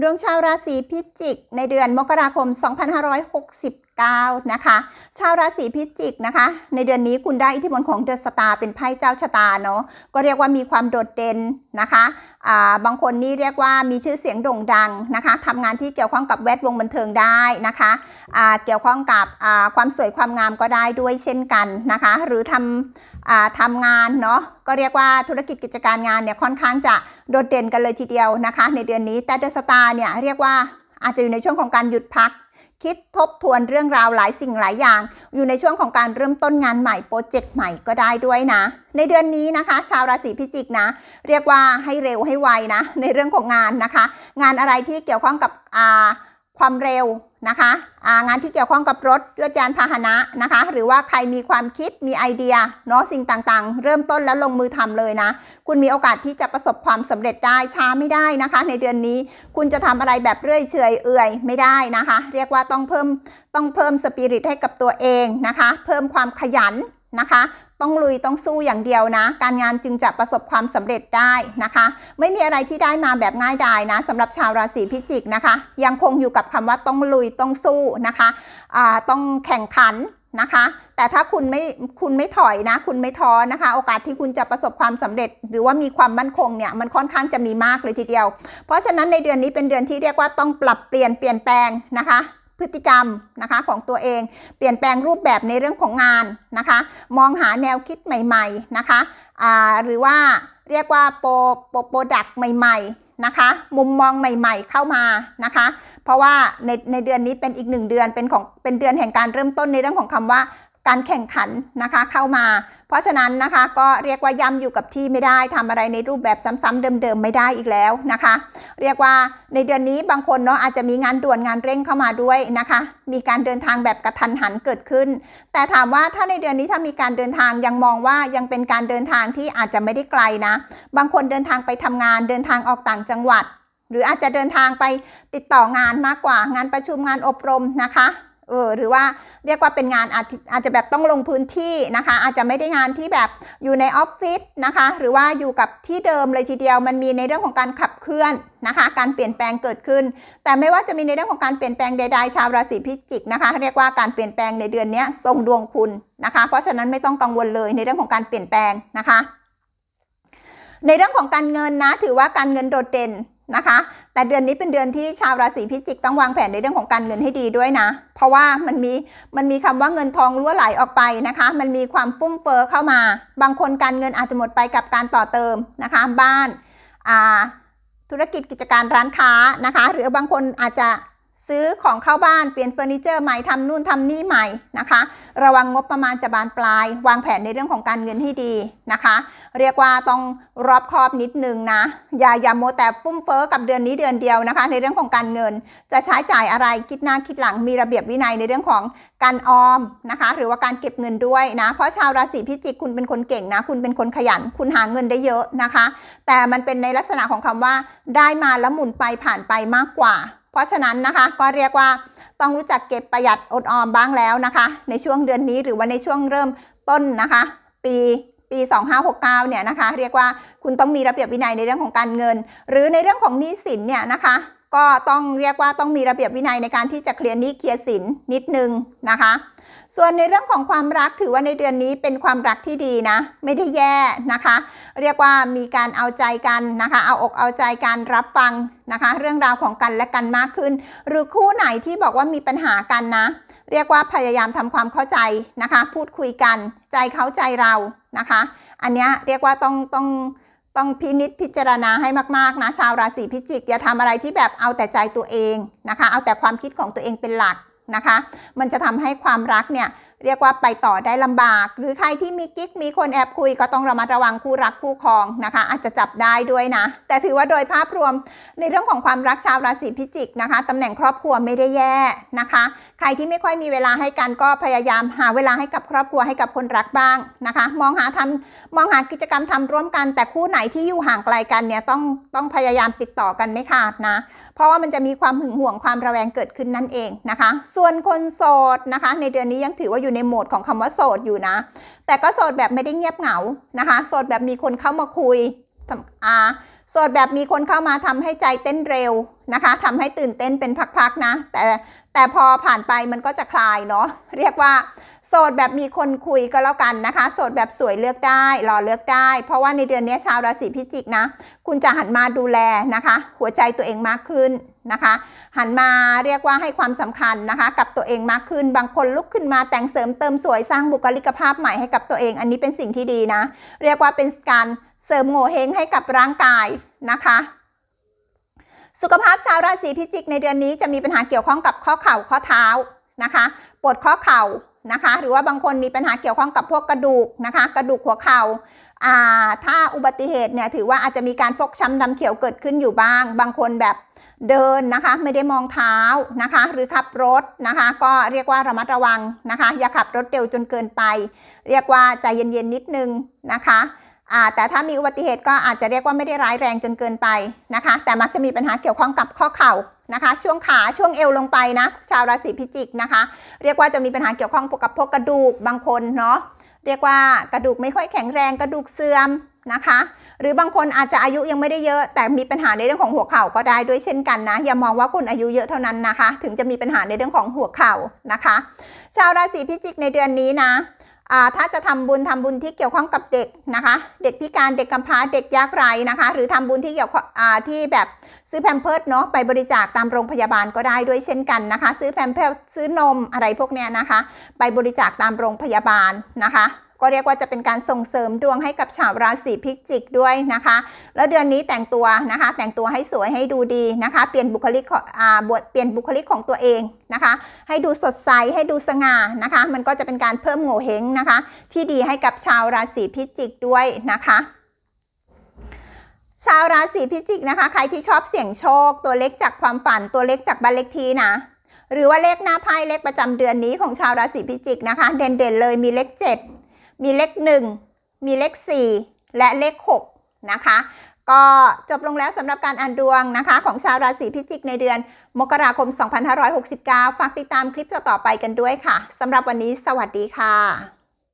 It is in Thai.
ดวงชาวราศีพิจิก ในเดือนมกราคม 2569 นะคะ ชาวราศีพิจิกนะคะ ในเดือนนี้คุณได้อิทธิพลของเดอะสตาร์เป็นไพ่เจ้าชะตาเนาะก็เรียกว่ามีความโดดเด่นนะคะอ่าบางคนนี่เรียกว่ามีชื่อเสียงโด่งดังนะคะทำงานที่เกี่ยวข้องกับแวดวงบันเทิงได้นะคะอ่าเกี่ยวข้องกับอ่าความสวยความงามก็ได้ด้วยเช่นกันนะคะ หรือทำอ่า ทำงานเนาะก็เรียกว่าธุรกิจกิจการงานเนี่ยค่อนข้างจะโดดเด่นกันเลยทีเดียวนะคะ ในเดือนนี้แต่เดอะสตาร์เนี่ยเรียกว่าอาจจะอยู่ในช่วงของการหยุดพัก คิดทบทวนเรื่องราวหลายสิ่งหลายอย่าง อยู่ในช่วงของการเริ่มต้นงานใหม่โปรเจกต์ใหม่ก็ได้ด้วยนะ ในเดือนนี้นะคะ ชาวราศีพิจิกนะ เรียกว่าให้เร็วให้ไวนะ ในเรื่องของงานนะคะ งานอะไรที่เกี่ยวข้องกับความเร็ว นะคะงานที่เกี่ยวข้องกับรถยวดยานพาหนะนะคะ หรือว่าใครมีความคิดมีไอเดียเนาะสิ่งต่างๆ เริ่มต้นแล้วลงมือทำเลยนะ คุณมีโอกาสที่จะประสบความสำเร็จได้ช้าไม่ได้นะคะ ในเดือนนี้คุณจะทำอะไรแบบเรื่อยเฉยเอื่อยไม่ได้นะคะ เรียกว่าต้องเพิ่มต้องเพิ่มสปิริตให้กับตัวเองนะคะ เพิ่มความขยันนะคะ ต้องลุยต้องสู้อย่างเดียวนะ การงานจึงจะประสบความสำเร็จได้นะคะ ไม่มีอะไรที่ได้มาแบบง่ายดายนะสำหรับชาวราศีพิจิกนะคะ ยังคงอยู่กับคำว่าต้องลุยต้องสู้นะคะอ่าต้องแข่งขันนะคะ แต่ถ้าคุณไม่คุณไม่ถอยนะ คุณไม่ท้อนะคะ โอกาสที่คุณจะประสบความสำเร็จ หรือว่ามีความมั่นคงเนี่ยมันค่อนข้างจะมีมากเลยทีเดียว เพราะฉะนั้นในเดือนนี้เป็นเดือนที่เรียกว่าต้องปรับเปลี่ยนเปลี่ยนแปลงนะคะ พฤติกรรมนะคะของตัวเอง เปลี่ยนแปลงรูปแบบในเรื่องของงานนะคะ มองหาแนวคิดใหม่ๆนะคะหรือว่าเรียกว่าโปรโปรดักต์ใหม่ๆนะคะ มุมมองใหม่ๆเข้ามานะคะ เพราะว่าในในเดือนนี้เป็นอีกหนึ่งเดือนเป็นของเป็นเดือนแห่งการเริ่มต้นในเรื่องของคำว่า การแข่งขันนะคะเข้ามา เพราะฉะนั้นนะคะก็เรียกว่าย่ำอยู่กับที่ไม่ได้ทำอะไรในรูปแบบซ้ำๆเดิมๆไม่ได้อีกแล้วนะคะ เรียกว่าในเดือนนี้บางคนเนาะอาจจะมีงานด่วนงานเร่งเข้ามาด้วยนะคะ มีการเดินทางแบบกระทันหันเกิดขึ้น แต่ถามว่าถ้าในเดือนนี้ถ้ามีการเดินทางยังมองว่ายังเป็นการเดินทางที่อาจจะไม่ได้ไกลนะ บางคนเดินทางไปทำงานเดินทางออกต่างจังหวัด หรืออาจจะเดินทางไปติดต่องานมากกว่างานประชุมงานอบรมนะคะ เออหรือว่าเรียกว่าเป็นงานอาจอาจจะแบบต้องลงพื้นที่นะคะ อาจจะไม่ได้งานที่แบบอยู่ในออฟฟิศนะคะ หรือว่าอยู่กับที่เดิมเลยทีเดียวมันมีในเรื่องของการขับเคลื่อนนะคะ การเปลี่ยนแปลงเกิดขึ้น แต่ไม่ว่าจะมีในเรื่องของการเปลี่ยนแปลงใดๆชาวราศีพิจิกนะคะ เรียกว่าการเปลี่ยนแปลงในเดือนนี้ทรงดวงคุณนะคะ เพราะฉะนั้นไม่ต้องกังวลเลยในเรื่องของการเปลี่ยนแปลงนะคะ ในเรื่องของการเงินนะถือว่าการเงินโดดเด่น นะคะ แต่เดือนนี้เป็นเดือนที่ชาวราศีพิจิกต้องวางแผนในเรื่องของการเงินให้ดีด้วยนะ เพราะว่ามันมีมันมีคำว่าเงินทองรั่วไหลออกไปนะคะ มันมีความฟุ่มเฟอ้อเข้ามา บางคนการเงินอาจจะหมดไปกับการต่อเติมนะคะ บ้านธุรกิจกิจการร้านค้านะคะ หรือบางคนอาจจะ ซื้อของเข้าบ้านเปลี่ยนเฟอร์นิเจอร์ใหม่ทำนู่นทำนี่ใหม่นะคะ ระวังงบประมาณจะบานปลาย วางแผนในเรื่องของการเงินให้ดีนะคะ เรียกว่าต้องรอบคอบนิดนึงนะ อย่าอย่าโมแต่ฟุ่มเฟ้อกับเดือนนี้เดือนเดียวนะคะ ในเรื่องของการเงิน จะใช้จ่ายอะไรคิดหน้าคิดหลังมีระเบียบวินัยในเรื่องของการออมนะคะ หรือว่าการเก็บเงินด้วยนะ เพราะชาวราศีพิจิกคุณเป็นคนเก่งนะ คุณเป็นคนขยัน คุณหาเงินได้เยอะนะคะ แต่มันเป็นในลักษณะของคำว่า ได้มาแล้วหมุนไปผ่านไปมากกว่า เพราะฉะนั้นนะคะก็เรียกว่าต้องรู้จักเก็บประหยัดอดออมบ้างแล้วนะคะ ในช่วงเดือนนี้หรือว่าในช่วงเริ่มต้นนะคะ ปีปี 2569 เนี่ยนะคะ เรียกว่าคุณต้องมีระเบียบวินัยในเรื่องของการเงิน หรือในเรื่องของหนี้สินเนี่ยนะคะ ก็ต้องเรียกว่าต้องมีระเบียบวินัยในการที่จะเคลียร์หนี้เคลียร์สินนิดนึงนะคะ ส่วนในเรื่องของความรักถือว่าในเดือนนี้เป็นความรักที่ดีนะ ไม่ได้แย่นะคะ เรียกว่ามีการเอาใจกันนะคะ เอาอกเอาใจกันรับฟังนะคะ เรื่องราวของกันและกันมากขึ้น หรือคู่ไหนที่บอกว่ามีปัญหากันนะ เรียกว่าพยายามทำความเข้าใจนะคะ พูดคุยกันใจเขาใจเรานะคะ อันนี้เรียกว่าต้องต้องต้องพินิษพิจารณาให้มากๆนะชาวราศีพิจิก อย่าทำอะไรที่แบบเอาแต่ใจตัวเองนะคะ เอาแต่ความคิดของตัวเองเป็นหลัก นะคะ มันจะทำให้ความรักเนี่ย เรียกว่าไปต่อได้ลำบาก หรือใครที่มีกิ๊กมีคนแอบคุยก็ต้องระมัดระวังคู่รักคู่ครองนะคะ อาจจะจับได้ด้วยนะ แต่ถือว่าโดยภาพรวมในเรื่องของความรักชาวราศีพิจิกนะคะตำแหน่งครอบครัวไม่ได้แย่นะคะ ใครที่ไม่ค่อยมีเวลาให้กันก็พยายามหาเวลาให้กับครอบครัวให้กับคนรักบ้างนะคะ มองหาทำมองหากิจกรรมทำร่วมกัน แต่คู่ไหนที่อยู่ห่างไกลกันเนี่ยต้องต้องพยายามติดต่อกันไม่ขาดนะ เพราะว่ามันจะมีความหึงหวงความระแวงเกิดขึ้นนั่นเองนะคะ ส่วนคนโสดนะคะ ในเดือนนี้ยังถือว่าอยู่ในโหมดของคำว่าโสดอยู่นะ แต่ก็โสดแบบไม่ได้เงียบเหงานะคะ โสดแบบมีคนเข้ามาคุยอ่าโสดแบบมีคนเข้ามาทำให้ใจเต้นเร็วนะคะทำให้ตื่นเต้นเป็นพักๆนะ แต่แต่พอผ่านไปมันก็จะคลายเนาะเรียกว่าโสดแบบมีคนคุยก็แล้วกันนะคะโสดแบบสวยเลือกได้หล่อเลือกได้ เพราะว่าในเดือนนี้ชาวราศีพิจิกนะ คุณจะหันมาดูแลนะคะ หัวใจตัวเองมากขึ้น นะคะ หันมาเรียกว่าให้ความสำคัญนะคะ กับตัวเองมากขึ้นบางคนลุกขึ้นมาแต่งเสริมเติมสวยสร้างบุคลิกภาพใหม่ให้กับตัวเอง อันนี้เป็นสิ่งที่ดีนะ เรียกว่าเป็นการเสริมโง่เฮงให้กับร่างกายนะคะสุขภาพชาวราศีพิจิกในเดือนนี้จะมีปัญหาเกี่ยวข้องกับข้อเข่าข้อเท้านะคะปวดข้อเข่านะคะ หรือว่าบางคนมีปัญหาเกี่ยวข้องกับพวกกระดูกนะคะ กระดูกหัวเข่าอ่าถ้าอุบัติเหตุเนี่ยถือว่าอาจจะมีการฟกช้ำดำเขียวเกิดขึ้นอยู่บ้าง บางคนแบบ เดินนะคะไม่ได้มองเท้านะคะ หรือขับรถนะคะ ก็เรียกว่าระมัดระวังนะคะ อย่าขับรถเร็วจนเกินไป เรียกว่าใจเย็นๆนิดนึงนะคะแต่ถ้ามีอุบัติเหตุก็อาจจะเรียกว่าไม่ได้ร้ายแรงจนเกินไปนะคะ แต่มักจะมีปัญหาเกี่ยวข้องกับข้อเข่านะคะ ช่วงขาช่วงเอวลงไปนะ ชาวราศีพิจิกนะคะ เรียกว่าจะมีปัญหาเกี่ยวข้องกับพวกกระดูกบางคนเนาะเรียกว่ากระดูกไม่ค่อยแข็งแรงกระดูกเสื่อม นะคะ หรือบางคนอาจจะอายุยังไม่ได้เยอะ แต่มีปัญหาในเรื่องของหัวเข่าก็ได้ด้วยเช่นกันนะ อย่ามองว่าคุณอายุเยอะเท่านั้นนะคะ ถึงจะมีปัญหาในเรื่องของหัวเข่านะคะ ชาวราศีพิจิกในเดือนนี้นะถ้าจะทำบุญทำบุญที่เกี่ยวข้องกับเด็กนะคะ เด็กพิการเด็กกำพร้าเด็กยากไร้นะคะ หรือทำบุญที่เกี่ยวที่แบบซื้อแพมเพิร์ดเนาะไปบริจาคตามโรงพยาบาลก็ได้ด้วยเช่นกันนะคะ ซื้อแพมเพิร์ดซื้อนมอะไรพวกเนี้ยนะคะ ไปบริจาคตามโรงพยาบาลนะคะ ก็เรียกว่าจะเป็นการส่งเสริมดวงให้กับชาวราศีพิจิกด้วยนะคะ แล้วเดือนนี้แต่งตัวนะคะ แต่งตัวให้สวยให้ดูดีนะคะ เปลี่ยนบุคลิกของอ่าบทเปลี่ยนบุคลิกของตัวเองนะคะ ให้ดูสดใสให้ดูสง่านะคะ มันก็จะเป็นการเพิ่มโง่เฮงนะคะ ที่ดีให้กับชาวราศีพิจิกด้วยนะคะชาวราศีพิจิกนะคะ ใครที่ชอบเสี่ยงโชค ตัวเล็กจากความฝันตัวเล็กจากบ้านเลขที่นะ หรือว่าเลขหน้าไพ่เลขประจำเดือนนี้ของชาวราศีพิจิกนะคะ เด่นๆเลยมีเลข 7 มีเลข1 มีเลข 4 และเลข 6 นะคะ ก็จบลงแล้วสำหรับการอ่านดวงนะคะ ของชาวราศีพิจิกในเดือน มกราคม 2569 ฝากติดตามคลิปต่อๆไปกันด้วยค่ะสำหรับวันนี้สวัสดีค่ะ